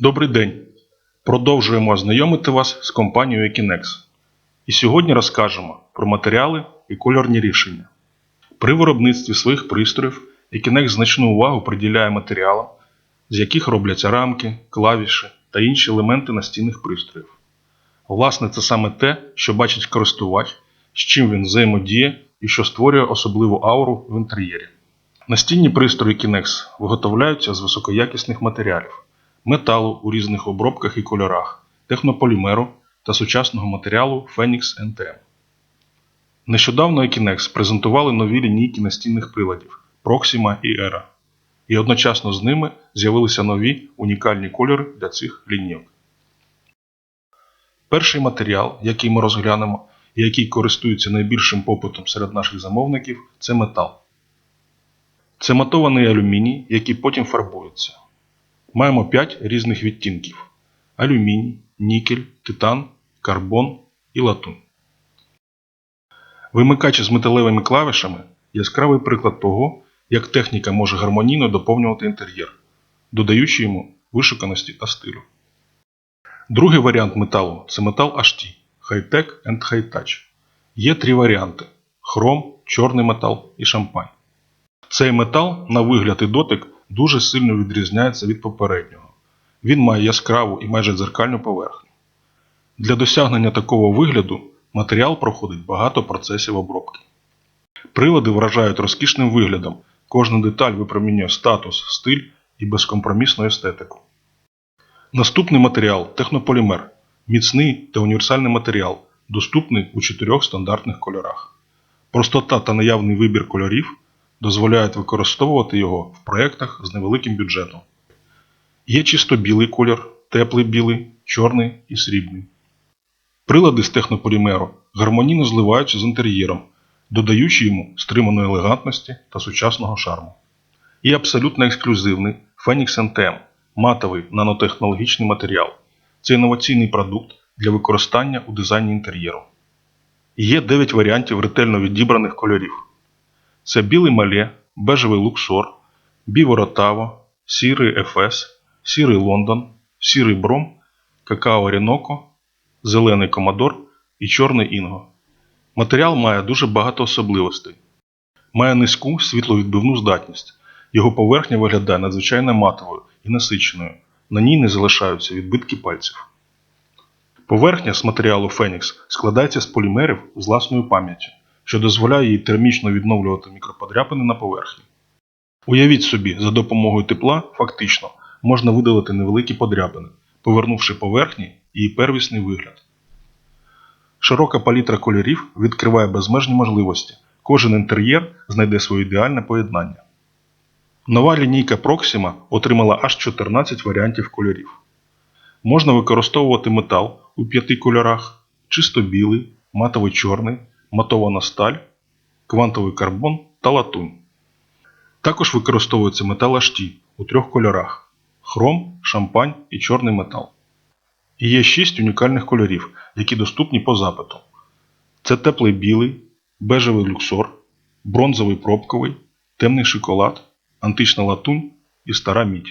Добрий день! Продовжуємо знайомити вас з компанією Ekinex. І сьогодні розкажемо про матеріали і кольорні рішення. При виробництві своїх пристроїв Ekinex значну увагу приділяє матеріалам, з яких робляться рамки, клавіші та інші елементи настінних пристроїв. Власне, це саме те, що бачить користувач, з чим він взаємодіє і що створює особливу ауру в інтер'єрі. Настінні пристрої Kinex виготовляються з високоякісних матеріалів металу у різних обробках і кольорах, технополімеру та сучасного матеріалу Phoenix NTM. Нещодавно Ekinex презентували нові лінійки настінних приладів Proxima і Era. І одночасно з ними з'явилися нові унікальні кольори для цих лінійок. Перший матеріал, який ми розглянемо і який користується найбільшим попитом серед наших замовників, це метал. Це матований алюміній, який потім фарбується. Маємо 5 різних відтінків: алюміній, нікель, титан, карбон і латунь. Вимикач з металевими клавішами яскравий приклад того, як техніка може гармонійно доповнювати інтер'єр, додаючи йому вишуканості та стилю. Другий варіант металу це метал HT High-Tech and High-Touch. Є три варіанти: хром, чорний метал і шампань. Цей метал, на вигляд і дотик, дуже сильно відрізняється від попереднього. Він має яскраву і майже дзеркальну поверхню. Для досягнення такого вигляду матеріал проходить багато процесів обробки. Прилади вражають розкішним виглядом, кожна деталь випромінює статус, стиль і безкомпромісну естетику. Наступний матеріал технополімер міцний та універсальний матеріал, доступний у чотирьох стандартних кольорах. Простота та наявний вибір кольорів дозволяють використовувати його в проєктах з невеликим бюджетом. Є чисто білий колір, теплий білий, чорний і срібний. Прилади з технополімеру гармонійно зливаються з інтер'єром, додаючи йому стриманої елегантності та сучасного шарму. І абсолютно ексклюзивний Phoenix NTM матовий нанотехнологічний матеріал. Це інноваційний продукт для використання у дизайні інтер'єру. Є 9 варіантів ретельно відібраних кольорів. Це білий мале, бежевий луксор, біво ротаво, сірий ефес, сірий Лондон, сірий бром, какао Ріноко, зелений комодор і чорний інго. Матеріал має дуже багато особливостей. Має низьку світловідбивну здатність. Його поверхня виглядає надзвичайно матовою і насиченою. На ній не залишаються відбитки пальців. Поверхня з матеріалу Phoenix складається з полімерів з власною пам'яттю що дозволяє їй термічно відновлювати мікроподряпини на поверхні. Уявіть собі, за допомогою тепла фактично можна видалити невеликі подряпини, повернувши поверхні її первісний вигляд. Широка палітра кольорів відкриває безмежні можливості. Кожен інтер'єр знайде своє ідеальне поєднання. Нова лінійка Proxima отримала аж 14 варіантів кольорів. Можна використовувати метал у п'яти кольорах: чисто білий, матовий чорний, матована сталь, квантовий карбон та латунь. Також використовується метал HT у трьох кольорах хром, шампань і чорний метал. І є 6 унікальних кольорів, які доступні по запиту. Це теплий білий, бежевий люксор, бронзовий пробковий, темний шоколад, антична латунь і стара мідь.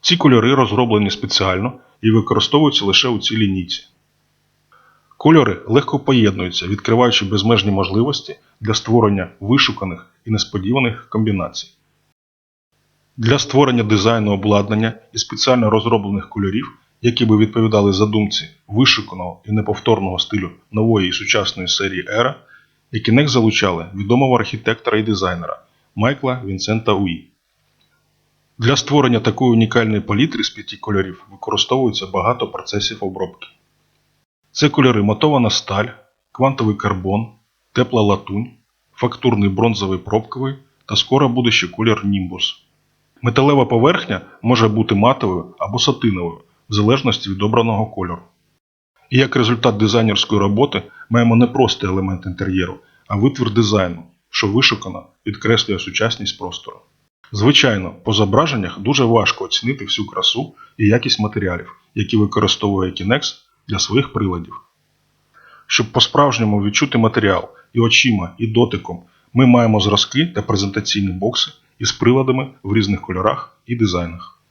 Ці кольори розроблені спеціально і використовуються лише у цій лінійці. Кольори легко поєднуються, відкриваючи безмежні можливості для створення вишуканих і несподіваних комбінацій. Для створення дизайну обладнання і спеціально розроблених кольорів, які би відповідали задумці вишуканого і неповторного стилю нової і сучасної серії Era, Ekinex залучали відомого архітектора і дизайнера Майкла Вінсента Уї. Для створення такої унікальної палітри з п'яти кольорів використовується багато процесів обробки. Це кольори матована сталь, квантовий карбон, тепла латунь, фактурний бронзовий пробковий та скоро буде ще колір німбус. Металева поверхня може бути матовою або сатиновою, в залежності від обраного кольору. І як результат дизайнерської роботи маємо не просто елемент інтер'єру, а витвір дизайну, що вишукано підкреслює сучасність простору. Звичайно, по зображеннях дуже важко оцінити всю красу і якість матеріалів, які використовує Kinex для своїх приладів. Щоб по-справжньому відчути матеріал і очима, і дотиком, ми маємо зразки та презентаційні бокси із приладами в різних кольорах і дизайнах.